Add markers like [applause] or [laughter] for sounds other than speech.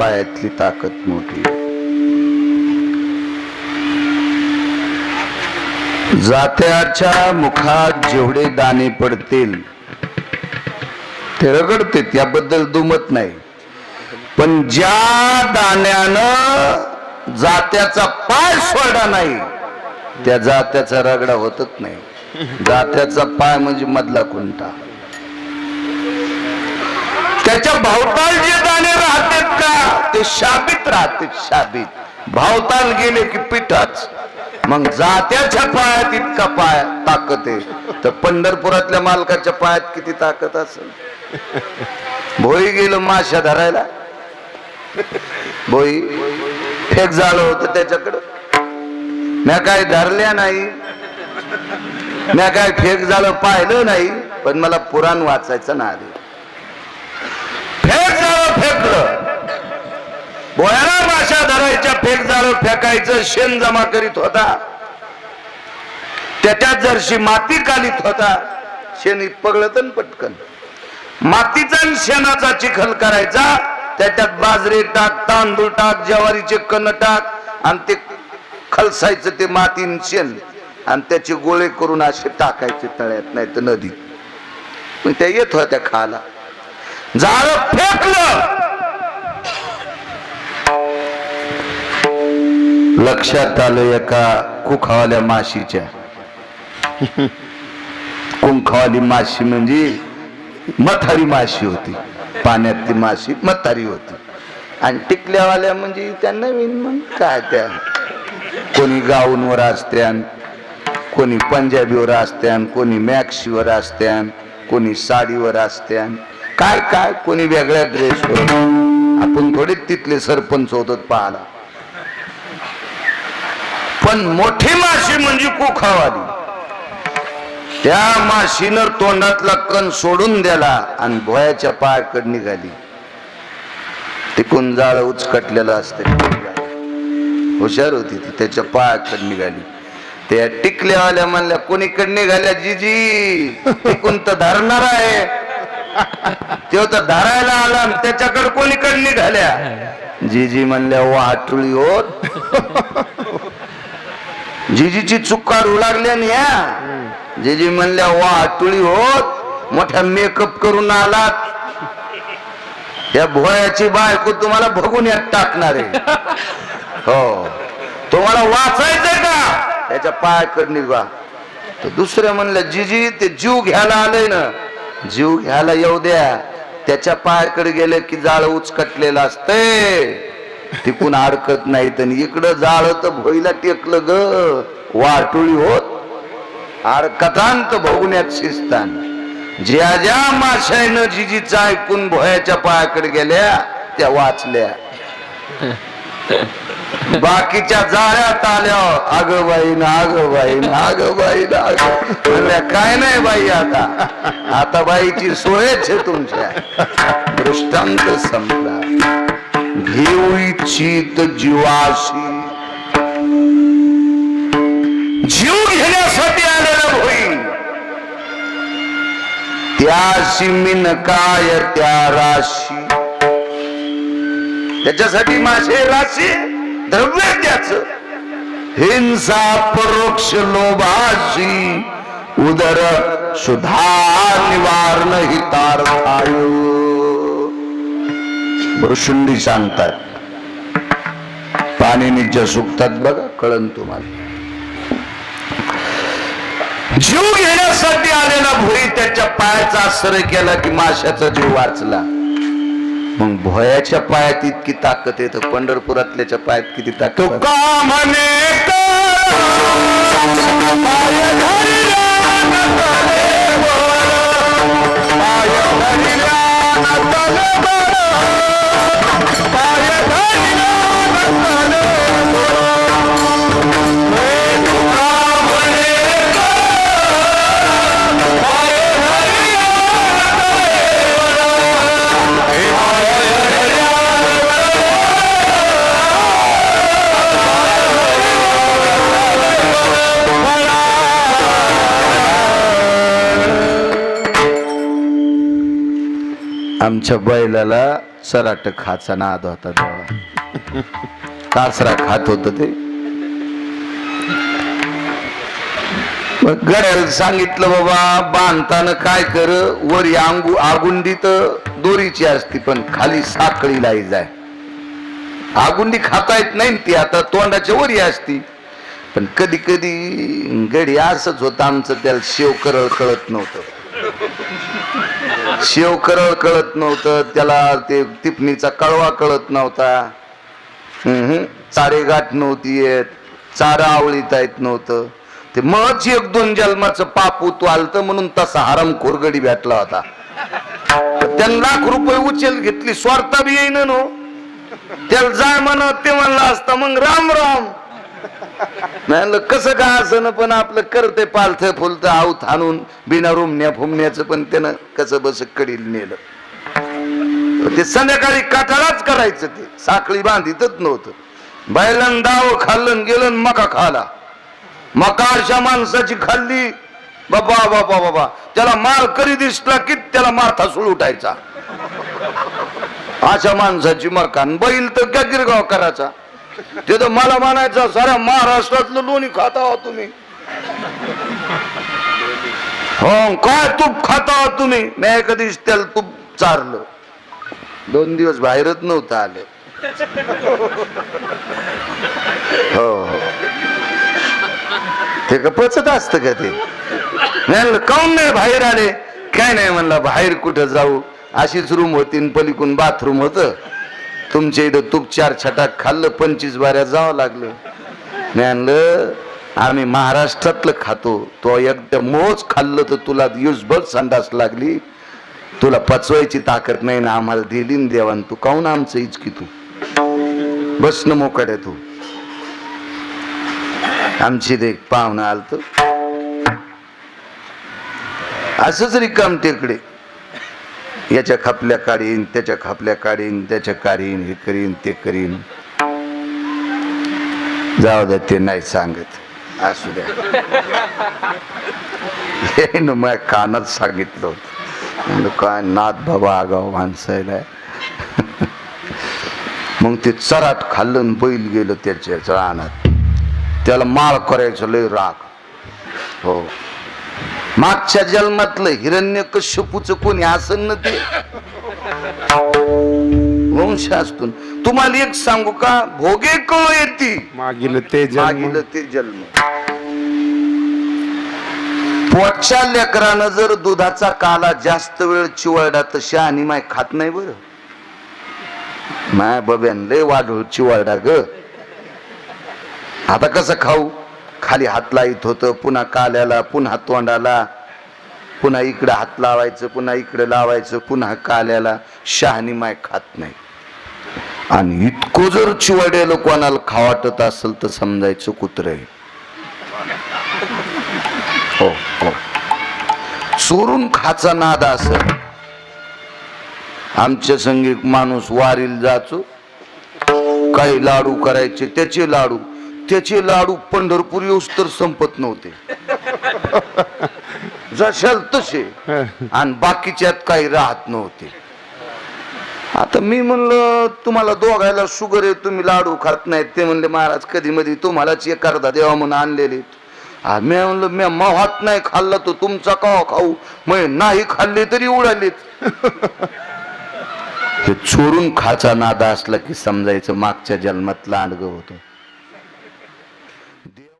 पायातली ताकद मोठी. जात्याच्या मुखात जेवढे दाणे पडतील ते रगडते त्याबद्दल दुमत नाही. पण ज्या दाण्यानं जात्याचा पाय सोडा नाही त्या जात्याचा रगडा होतच नाही. जात्याचा पाय म्हणजे मधला कोणता त्याच्या भावताल जे दाणे ते शाबित राहते शाबित. भावताल गेले की पिठाच. मग जात्याच्या पायात इतका पाय ताकद आहे. तर पंढरपुरातल्या मालकाच्या पायात किती ताकद असेल? भोई गेलो माश्या धरायला. भोई फेक झालं होत त्याच्याकडं. म्या काय धरल्या नाही. म्या काय फेक झालं पाहिलं नाही. पण मला पुराण वाचायचं ना आधी फेक झालं फेकलं. बोयाला माशा धरायच्या फेक झालं फेकायचं शेण जमा करीत होता. त्याच्यात जरशी माती कालीत होता. शेण पगळत पटकन. मातीचा आणि शेणाचा चिखल करायचा. त्याच्यात बाजरी टाक तांदूळ टाक ज्वारीचे कण टाक आणि ते खलसायचं ते मातीन शेण. आणि त्याचे गोळे करून असे टाकायचे तळ्यात नाही तर नदीत. मग त्या येत होत्या खाला. झाड फेकलं. लक्षात आलं एका कुखावाल्या माशीच्या. [laughs] कुंखावाली माशी म्हणजे मथारी माशी होती. पाण्यात ती माशी मथारी होती. आणि टिकल्यावाल्या म्हणजे त्या नवीन मग काय त्या? कोणी गाऊनवर असत्यान कोणी पंजाबीवर असत्यान कोणी मॅक्सीवर असत्यान कोणी साडीवर असत्यान. काय काय कोणी वेगळ्या ड्रेसवर आपण थोडे तिथले सरपंच होतो पाहला पण मोठी माशी म्हणजे कुखावाली. त्या माशीनं तोंडातला कण सोडून दिला आणि भोयाच्या पायाकड निघाली. तिकून जाळ उचकटलेलं असते. हुशार होती ती त्याच्या पायाकड निघाली. त्या टिकल्यावाल्या म्हणल्या कोणीकड निघाल्या जीजी? तिकून तर धरणार आहे. तो तर धरायला आला आणि त्याच्याकडे कोणीकड निघाल्या? जीजी म्हणल्या वाटुळी होत. जीजीची चूक काढू लागल्या ना या. जीजी म्हणल्या वाटुळी होत. मोठ्या मेकअप करून आलात. या भोयाची बायको तुम्हाला बघून यात टाकणार आहे. [laughs] हो. तुम्हाला वाचायचंय का? त्याच्या पायाकड निघा तर दुसऱ्या म्हणलं जीजी ते जीव घ्यायला आलंय ना. जीव घ्यायला येऊ द्या. त्याच्या पायाकडे गेले की जाळ उचकटलेलं असतंय. तिकून अडकत नाही तर इकडं जाळ तर भोईला टेकलं ग. वाटुळी होत. अडकतांत भोगण्यात शिस्तान. ज्या ज्या माशायनं जिजीचा ऐकून भोयाच्या पायाकडे गेल्या त्या वाचल्या. [laughs] बाकीच्या जाळ्यात आल्या अग बाईन अग बाईन अग बाईन अग म्हणल्या काय नाही बाई आता? आता बाईची सोयच आहे तुमच्या. दृष्टांत संपला. घेऊ इच्छित जीवाशी. जीव घेण्यासाठी आलेला होईल त्याशी मिन काय त्या राशी. त्याच्यासाठी माझे राशी द्रव्य त्याच. हिंसा परोक्ष लोभाशी उदर सुधा निवारण हितार्थाय भृशुंडी सांगतात. पाणीनिच्या सुकतात बघा कळन तुम्हाला. जीव घेण्यासाठी आलेला भुई त्याच्या पायाचा आश्रय केला की माशाचा जीव वाचला. मग भोयाच्या पायात इतकी ताकद येत पंढरपुरातल्याच्या पायात किती ताकद का म्हणे आमच्या बैलाला सराट खाचा नाद होता तेव्हा. कासरा खात होत ते. मग गड्याला सांगितलं बाबा बांधताना काय कर? वरी आंगू आगुंडी तर दोरीची असती पण खाली साखळीला जाय. आगुंडी खाता येत नाही ती आता तोंडाच्या वरी असती. पण कधी कधी गडी असंच होतं आमचं त्याला शेव करळ कळत नव्हतं. शेव करळ कळत नव्हतं त्याला ते टिपणीचा कळवा कळत नव्हता. चारे गाठ नव्हती येत चारा आवळीता येत नव्हतं. ते मच एक दोन जन्माचं पाप उतवालत आलतं म्हणून तसा हरम खोरगडी भेटला होता. त्यानं लाख रुपये उचल घेतली स्वार्थ बी येईन नो. त्याला जाय म्हणत ते म्हणलं असतं मग राम राम. नाही कसं का असं पण आपलं करते पालथ फुलत आऊत हाणून बिना रुमण्या फुमण्याचं पण त्यानं कसं बस कडील नेलं. ते संध्याकाळी काठालाच करायचं ते. साखळी बांधितच नव्हतं. बैलन दाव खाल्लं गेलं मका खाला. मका अशा माणसाची खाल्ली. बाबा बाबा बाबा. त्याला मार करी दिसला की त्याला माथा सुळ उठायचा. अशा माणसाची मका बैल तर गिरगाव करायचा? ते तर मला म्हणायचं साऱ्या महाराष्ट्रातलं लोणी खाता आहात तुम्ही. हो काय तूप खाता आहात तुम्ही? मी कधीच त्याला तूप चारलं. दोन दिवस बाहेरच नव्हतं आले. हो हो. ते का पचत असत का ते? म्हणलं काऊन नाही बाहेर आले? काय नाही म्हणलं बाहेर कुठं जाऊ? अशीच रूम होती आणि बाथरूम होतं. तुमच्या इथं तूप चार छटाक खाल्लं पंचवीस बाऱ्या जावं लागलं. म्हणलं आम्ही महाराष्ट्रातलं खातो. तो एकदा मोज खाल्लं तर तुला दिवसभर संडास लागली. तुला पचवायची ताकद नाही ना आम्हाला दिली ना देवान. तू काऊन आमचं इचकी तू? बस न मोकड्या तू. आमची देख पाहुणं आलत. असंच रिकाम टेकडे. याच्या खापल्या काढीन त्याच्या खापल्या काढीन त्याच्या काढीन हे करीन ते करीन. जाऊ द्या ते नाही सांगत. असू द्या. हे न माझ्या कानात सांगितलं होतं. काय नाथ बाबा आगाव माणसायला. मग ते चराट खाल्लं बैल गेलं त्याच्या रानात. त्याला माळ करायचं लय राग. हो. मागच्या जन्मातलं हिरण्य कश्यपूच कोणी असन ना ते वंशातून तुम्हाला एक सांगू का? भोगे कळ येते. मागील ते मागील ते जन्म. पोटच्या लेकरानं जर दुधाचा काला जास्त वेळ चिवळला तर शहाणी माय खात नाही बर. माय बब्यान लय वाढू चिवळडा ग. आता कसं खाऊ? खाली हात लाईत होतं पुन्हा काल्याला पुन्हा तोंडाला पुन्हा इकडे हात लावायचं पुन्हा इकडे लावायचं पुन्हा काल्याला शहाणी माय खात नाही. आणि इतकं जर चिवडेल कोणाला खावाटत असेल तर समजायचं कुत्र आहे. हो हो. चोरून खाचा नाद असेल. आमच्या संगी माणूस वारील जाचो काही लाडू करायचे त्याचे लाडू. त्याचे लाडू पंढरपूर येऊस तर संपत नव्हते. [laughs] जशाल तसे. आणि बाकीच्यात काही राहत नव्हते. आता मी म्हणलं तुम्हाला दोघायला शुगर आहे तुम्ही लाडू खात नाहीत. ते म्हणले महाराज कधी मध्ये तुम्हालाच एक अर्धा देवा म्हणून आणलेले मी म्हणलं मी माहात नाही खाल्ला तो तुमचा का खाऊ? मग नाही खाल्ले तरी उडालेत. [laughs] हे चोरून खाचा नादा असला की समजायचं मागच्या जन्मातला अडग होतो.